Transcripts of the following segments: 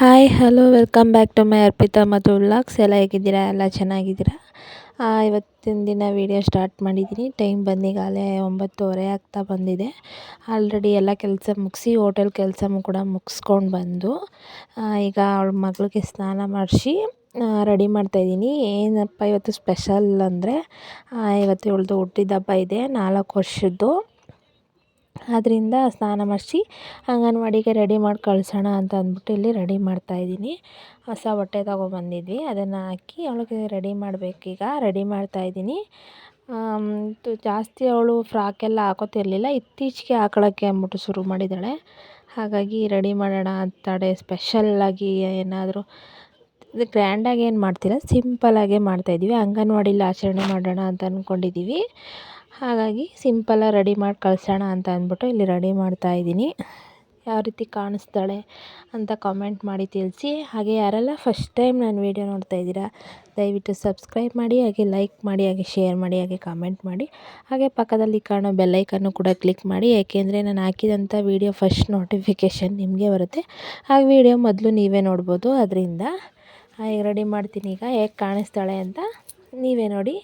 Hi hello welcome back to my Arpita ಮತ್ತು vlogs ಎಲ್ಲ ಹೇಗಿದ್ದೀರಾ? ಎಲ್ಲ ಚೆನ್ನಾಗಿದ್ದೀರಾ? ಇವತ್ತಿನ ದಿನ ವೀಡಿಯೋ ಸ್ಟಾರ್ಟ್ ಮಾಡಿದ್ದೀನಿ. ಟೈಮ್ ಬಂದಿಗಾಲೇ ಒಂಬತ್ತುವರೆ ಆಗ್ತಾ ಬಂದಿದೆ. ಆಲ್ರೆಡಿ ಎಲ್ಲ ಕೆಲಸ ಮುಗಿಸಿ ಹೋಟೆಲ್ ಕೆಲಸ ಕೂಡ ಮುಗಿಸ್ಕೊಂಡು ಬಂದು ಈಗ ಅವಳ ಮಗಳಿಗೆ ಸ್ನಾನ ಮಾಡಿಸಿ ರೆಡಿ ಮಾಡ್ತಾಯಿದ್ದೀನಿ ಏನಪ್ಪ ಇವತ್ತು ಸ್ಪೆಷಲ್ ಅಂದರೆ ಇವತ್ತು ಇವಳದು ಹುಟ್ಟಿದ ಹಬ್ಬ ಇದೆ, ನಾಲ್ಕು ವರ್ಷದ್ದು. ಆದ್ದರಿಂದ ಸ್ನಾನ ಮಾಡಿಸಿ ಅಂಗನವಾಡಿಗೆ ರೆಡಿ ಮಾಡಿ ಕಳಿಸೋಣ ಅಂತ ಅಂದ್ಬಿಟ್ಟು ಇಲ್ಲಿ ರೆಡಿ ಮಾಡ್ತಾಯಿದ್ದೀನಿ ಹೊಸ ಬಟ್ಟೆ ತೊಗೊಬಂದಿದ್ವಿ ಅದನ್ನು ಹಾಕಿ ಅವಳಿಗೆ ರೆಡಿ ಮಾಡಬೇಕೀಗ ರೆಡಿ ಮಾಡ್ತಾಯಿದ್ದೀನಿ ಜಾಸ್ತಿ ಅವಳು ಫ್ರಾಕೆಲ್ಲ ಹಾಕೋತಿರ್ಲಿಲ್ಲ. ಇತ್ತೀಚೆಗೆ ಹಾಕೊಳ್ಳೋಕ್ಕೆ ಅಂದ್ಬಿಟ್ಟು ಶುರು ಮಾಡಿದ್ದಾಳೆ. ಹಾಗಾಗಿ ರೆಡಿ ಮಾಡೋಣ ಅಂತಾಳೆ ಸ್ಪೆಷಲ್ಲಾಗಿ ಏನಾದರೂ ಗ್ರ್ಯಾಂಡಾಗಿ ಏನು ಮಾಡ್ತಿಲ್ಲ. ಸಿಂಪಲ್ಲಾಗೇ ಮಾಡ್ತಾಯಿದ್ದೀವಿ ಅಂಗನವಾಡಿಲಿ ಆಚರಣೆ ಮಾಡೋಣ ಅಂತ ಅಂದ್ಕೊಂಡಿದ್ದೀವಿ ಹಾಗಾಗಿ ಸಿಂಪಲ್ಲಾಗಿ ರೆಡಿ ಮಾಡಿ ಕಳಿಸೋಣ ಅಂತ ಅಂದ್ಬಿಟ್ಟು ಇಲ್ಲಿ ರೆಡಿ ಮಾಡ್ತಾ ಇದ್ದೀನಿ. ಯಾವ ರೀತಿ ಕಾಣಿಸ್ತಾಳೆ ಅಂತ ಕಾಮೆಂಟ್ ಮಾಡಿ ತಿಳಿಸಿ. ಹಾಗೆ ಯಾರೆಲ್ಲ ಫಸ್ಟ್ ಟೈಮ್ ನಾನು ವೀಡಿಯೋ ನೋಡ್ತಾ ಇದ್ದೀರಾ, ದಯವಿಟ್ಟು ಸಬ್ಸ್ಕ್ರೈಬ್ ಮಾಡಿ, ಹಾಗೆ ಲೈಕ್ ಮಾಡಿ, ಹಾಗೆ ಶೇರ್ ಮಾಡಿ, ಹಾಗೆ ಕಾಮೆಂಟ್ ಮಾಡಿ. ಹಾಗೆ ಪಕ್ಕದಲ್ಲಿ ಕಾಣೋ ಬೆಲ್ಲೈಕನ್ನು ಕೂಡ ಕ್ಲಿಕ್ ಮಾಡಿ. ಏಕೆಂದರೆ ನಾನು ಹಾಕಿದಂಥ ವೀಡಿಯೋ ಫಸ್ಟ್ ನೋಟಿಫಿಕೇಷನ್ ನಿಮಗೆ ಬರುತ್ತೆ. ಹಾಗೆ ವೀಡಿಯೋ ಮೊದಲು ನೀವೇ ನೋಡ್ಬೋದು. ಅದರಿಂದ, ಹಾಗೆ ರೆಡಿ ಮಾಡ್ತೀನಿ ಈಗ. ಹೇಗೆ ಕಾಣಿಸ್ತಾಳೆ ಅಂತ ನೀವೇ ನೋಡಿ.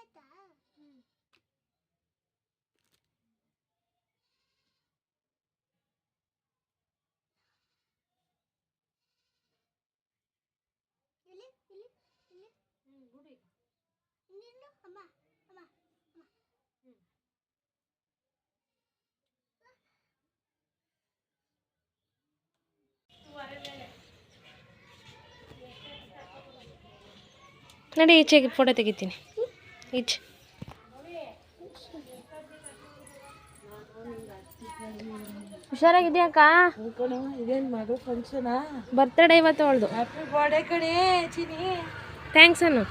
ಒಳಗಾಯ್ತಾ ಹ್ಮ್ ಇಲ್ಲಿ ಇಲ್ಲಿ ಇಲ್ಲಿ ಇನ್ನಿಲ್ಲು ಅಮ್ಮ ಅಮ್ಮ ಅಮ್ಮ ನಡಿ ಈಚೆಗೆ ಫೋಟೋ ತೆಗಿತೀನಿ. ಈಚೆ ಹುಷಾರಾಗಿದ್ಯಾಕ ಇದೇನು ಮಗಳು ಫಂಕ್ಷನಾ ಬರ್ತಡೇ ಇವತ್ತು ಅವಳ್ದು. ಹ್ಯಾಪಿ ಬರ್ಡೇ ಕಣೆ ಚಿನಿ ಥ್ಯಾಂಕ್ಸ್ ಅನ್ನು.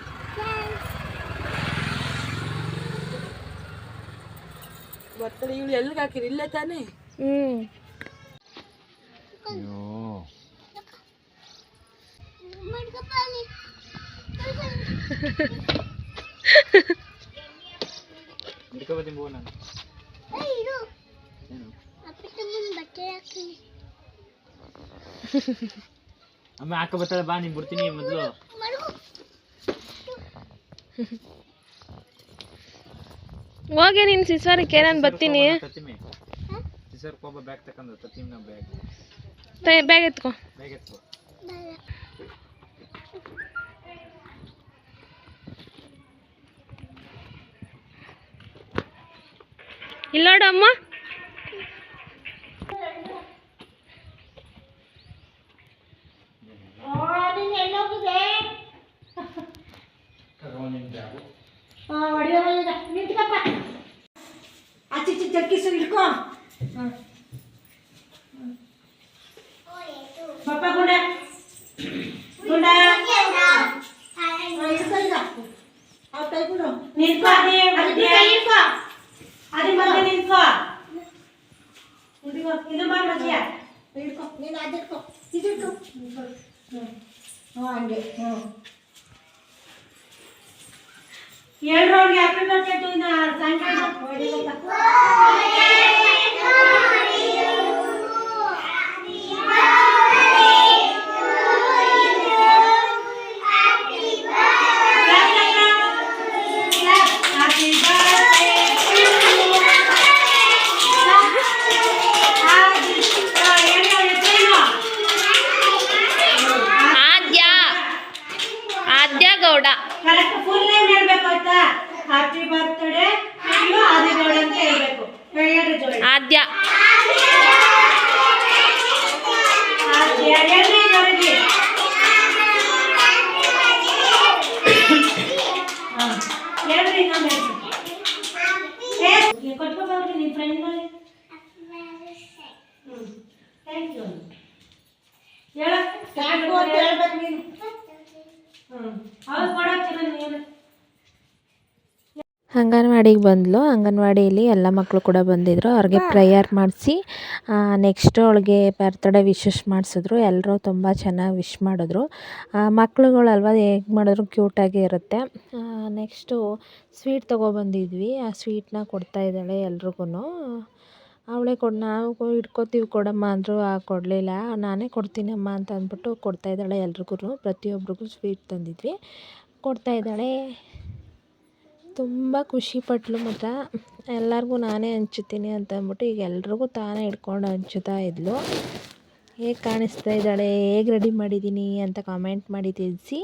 ಬರ್ತಡೇ ಇವಳು ಎಲ್ಲಿಗೆ ಹಾಕಿರಿ? ಇಲ್ಲೇ ತಾನೇ? ಹ್ಞೂ ಮಡ್ಕಪ್ಪಾಲಿ ಅಮ್ಮ ಹಾಕ ಬರ್ತಾಳೆ ಬಾ ನೀನ್ ಬಿಡ್ತೀನಿ ಮೊದಲು. ಹೋಗಿ ನಿನ್ ಸಿಸ್ವಾರಕ್ಕೆ ನಾನು ಬರ್ತೀನಿ? ತತ್ತಿಮೆ ಹೋಗೋ ಬ್ಯಾಗ್ ತಕೊಂಡ್ರು ತತ್ತಿಮ್ನ ಬ್ಯಾಗ್ ಬ್ಯಾಗ್ ಎತ್ಕೊ. ಬ್ಯಾಗ್ ಎತ್ಕೋ. ಇಲ್ಲಿ ನೋಡು ಅಮ್ಮ ಆಚೆ ಚಕ್ಕಿಸು ಇಟ್ಕೋ ಪಪ್ಪ ಗುಂಡ ಗುಂಡ ನಿಂತ್ಕೋ ಅದೇ ಅದೇ ಕೈ ಇಟ್ಕೋ ಅದೇ ಮತ್ತೆ ನಿಂತ್ಕೋ ಇಟ್ಕೋ ಇದು ಬಾ ಮಜ್ಜಿಯ ಇಟ್ಕೋ ನೀನು ಅದಿಟ್ಕೋ ಇದಿಟ್ಕೋ ಹ್ಞೂ ಹಂಗೆ ಹ್ಞೂ ಹೇಳ್ರೋಗಿ ಹ್ಯಾಪಿ ಬರ್ತ್ಡೇ ಟು ಓಕೆ ಕೊಟ್ಕೋಬಾರ್ರಿ ನಿಮ್ಮ ಫ್ರೆಂಡ್ ಮೇಲೆ ಹ್ಞೂ ಥ್ಯಾಂಕ್ ಯು ಹೇಳ ಹೇಳ್ಬೇಕು ನೀನು ಹ್ಞೂ ಅವ್ರು ಕೊಡೋಕ್ಕಿಲ್ಲ ನೀನು ಅಂಗನವಾಡಿಗೆ ಬಂದಳು ಅಂಗನವಾಡಿಯಲ್ಲಿ ಎಲ್ಲ ಮಕ್ಕಳು ಕೂಡ ಬಂದಿದ್ದರು ಅವ್ರಿಗೆ ಪ್ರೇಯರ್ ಮಾಡಿಸಿ ನೆಕ್ಸ್ಟ್ ಅವಳಿಗೆ ಬರ್ತ್ಡೇ ವಿಶಸ್ ಮಾಡಿಸಿದ್ರು. ಎಲ್ಲರೂ ತುಂಬ ಚೆನ್ನಾಗಿ ವಿಶ್ ಮಾಡಿದ್ರು. ಮಕ್ಳುಗಳಲ್ವ ಹೇಗೆ ಮಾಡಿದ್ರು ಕ್ಯೂಟಾಗೇ ಇರುತ್ತೆ. ನೆಕ್ಸ್ಟು ಸ್ವೀಟ್ ತೊಗೊಬಂದಿದ್ವಿ. ಆ ಸ್ವೀಟ್ನ ಕೊಡ್ತಾ ಇದ್ದಾಳೆ ಎಲ್ರಿಗೂ ಅವಳೇ ಕೊಡು, ನಾವು ಇಟ್ಕೋತೀವಿ ಕೊಡಮ್ಮ ಅಂದರು ಕೊಡಲಿಲ್ಲ. ನಾನೇ ಕೊಡ್ತೀನಮ್ಮ ಅಂತ ಅಂದ್ಬಿಟ್ಟು ಕೊಡ್ತಾ ಇದ್ದಾಳೆ ಎಲ್ರಿಗೂ ಪ್ರತಿಯೊಬ್ರಿಗೂ ಸ್ವೀಟ್ ತಂದಿದ್ವಿ. ಕೊಡ್ತಾ ಇದ್ದಾಳೆ. ತುಂಬ ಖುಷಿಪಟ್ಲು ಮಾತ್ರ ಎಲ್ಲರಿಗೂ ನಾನೇ ಹಂಚುತ್ತೀನಿ ಅಂತ ಅಂದ್ಬಿಟ್ಟು ಈಗ ಎಲ್ರಿಗೂ ತಾನೇ ಹಿಡ್ಕೊಂಡು ಹಂಚುತ್ತಾ ಇದ್ಲು. ಹೇಗೆ ಕಾಣಿಸ್ತಾ ಇದ್ದಾಳೆ? ಹೇಗೆ ರೆಡಿ ಮಾಡಿದ್ದೀನಿ ಅಂತ ಕಾಮೆಂಟ್ ಮಾಡಿ ತಿಳಿಸಿ.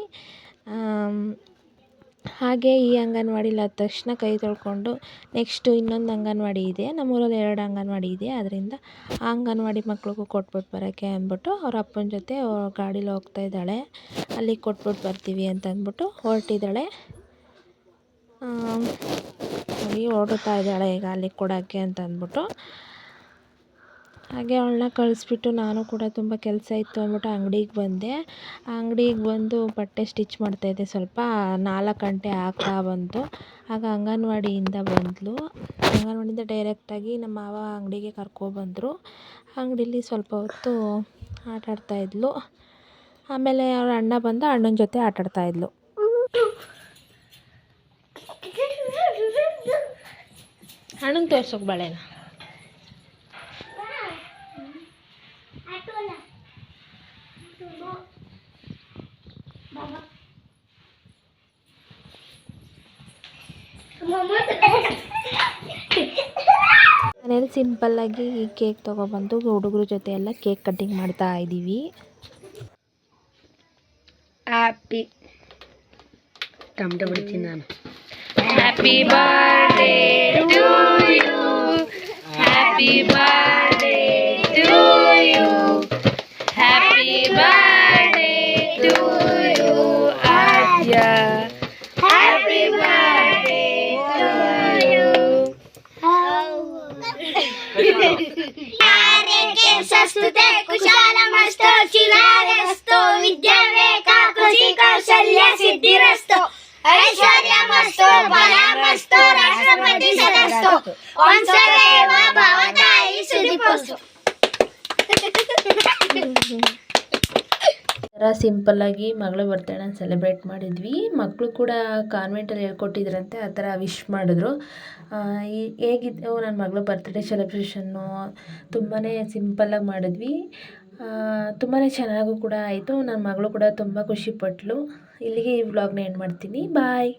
ಹಾಗೆ ಈ ಅಂಗನವಾಡಿಲಿ ಆದ ತಕ್ಷಣ ಕೈ ತೊಳ್ಕೊಂಡು ನೆಕ್ಸ್ಟು ಇನ್ನೊಂದು ಅಂಗನವಾಡಿ ಇದೆ. ನಮ್ಮೂರಲ್ಲಿ ಎರಡು ಅಂಗನವಾಡಿ ಇದೆ. ಅದರಿಂದ ಆ ಅಂಗನವಾಡಿ ಮಕ್ಳಿಗೂ ಕೊಟ್ಬಿಟ್ಟು ಬರೋಕ್ಕೆ ಅಂದ್ಬಿಟ್ಟು ಅವ್ರ ಅಪ್ಪನ ಜೊತೆ ಗಾಡೀಲಿ ಹೋಗ್ತಾ ಇದ್ದಾಳೆ. ಅಲ್ಲಿಗೆ ಕೊಟ್ಬಿಟ್ಟು ಬರ್ತೀವಿ ಅಂತ ಅಂದ್ಬಿಟ್ಟು ಹೊರಟಿದ್ದಾಳೆ. ನೋಡಿ ಓಡುತ್ತಾ ಇದ್ದಾಳೆ ಈಗ ಅಲ್ಲಿಗೆ ಕೊಡೋಕ್ಕೆ ಅಂತ ಅಂದ್ಬಿಟ್ಟು. ಹಾಗೆ ಅವಳನ್ನ ಕಳಿಸ್ಬಿಟ್ಟು ನಾನು ಕೂಡ ತುಂಬ ಕೆಲಸ ಇತ್ತು ಅಂದ್ಬಿಟ್ಟು ಅಂಗಡಿಗೆ ಬಂದೆ. ಅಂಗಡಿಗೆ ಬಂದು ಬಟ್ಟೆ ಸ್ಟಿಚ್ ಮಾಡ್ತಾಯಿದ್ದೆ ಸ್ವಲ್ಪ, ನಾಲ್ಕು ಗಂಟೆ ಆಗ್ತಾ ಬಂತು. ಆಗ ಅಂಗನವಾಡಿಯಿಂದ ಬಂದಳು ಅಂಗನವಾಡಿಯಿಂದ ಡೈರೆಕ್ಟಾಗಿ ನಮ್ಮ ಮಾವ ಅಂಗಡಿಗೆ ಕರ್ಕೊಬಂದರು ಅಂಗಡೀಲಿ ಸ್ವಲ್ಪ ಹೊತ್ತು ಆಟ ಆಡ್ತಾಯಿದ್ಲು ಆಮೇಲೆ ಅವಳ ಅಣ್ಣ ಬಂದ ಅಣ್ಣನ ಜೊತೆ ಆಟ ಆಡ್ತಾಯಿದ್ಲು ಅಣ್ಣಂಗೆ ತೋರ್ಸೋಕೆ ಬಾಳೆನ. ಸಿಂಪಲ್ ಮನೇಲಿ ಸಿಂಪಲ್ಲಾಗಿ ಕೇಕ್ ತೊಗೊಬಂದು ಹುಡುಗ್ರ ಜೊತೆ ಎಲ್ಲ ಕೇಕ್ ಕಟ್ಟಿಂಗ್ ಮಾಡ್ತಾ ಇದ್ದೀವಿ. ಹ್ಯಾಪಿ ಟಮಟ ಬಿಡ್ತೀನಿ ನಾನು happy birthday happy birthday to you happy birthday to you Aadya happy birthday to you ಸಸ್ತುತೆ ಕುಶಾಲಮಸ್ತು ಚಿರಾರಸ್ತು ವಿದ್ಯಾವೇಕ ಕೃಷಿ ಕೌಶಲ್ಯ ಸಿದ್ಧಿರಸ್ತು ಐಶ್ವರ್ಯಮಸ್ತು ಬಲಮಸ್ತು ರಾಷ್ಟ್ರಪತಿ ಸದಸ್ತು ವಂಶದೇವ ಸಿಂಪಲ್ಲಾಗಿ ಮಗಳ ಬರ್ತಡೇನ ಸೆಲೆಬ್ರೇಟ್ ಮಾಡಿದ್ವಿ. ಮಕ್ಕಳು ಕೂಡ ಕಾನ್ವೆಂಟಲ್ಲಿ ಹೇಳ್ಕೊಟ್ಟಿದ್ರಂತೆ, ಆ ಥರ ವಿಶ್ ಮಾಡಿದ್ರು. ಈ- ಹೇಗಿತ್ತು ನನ್ನ ಮಗಳ ಬರ್ತ್ಡೇ ಸೆಲೆಬ್ರೇಷನ್ನು ತುಂಬಾ ಸಿಂಪಲ್ಲಾಗಿ ಮಾಡಿದ್ವಿ. ತುಂಬಾ ಚೆನ್ನಾಗೂ ಕೂಡ ಆಯಿತು. ನನ್ನ ಮಗಳು ಕೂಡ ತುಂಬ ಖುಷಿಪಟ್ಟಳು ಇಲ್ಲಿಗೆ ಈ ವ್ಲಾಗ್ನ ಎಂಡ್ ಮಾಡ್ತೀನಿ. ಬಾಯ್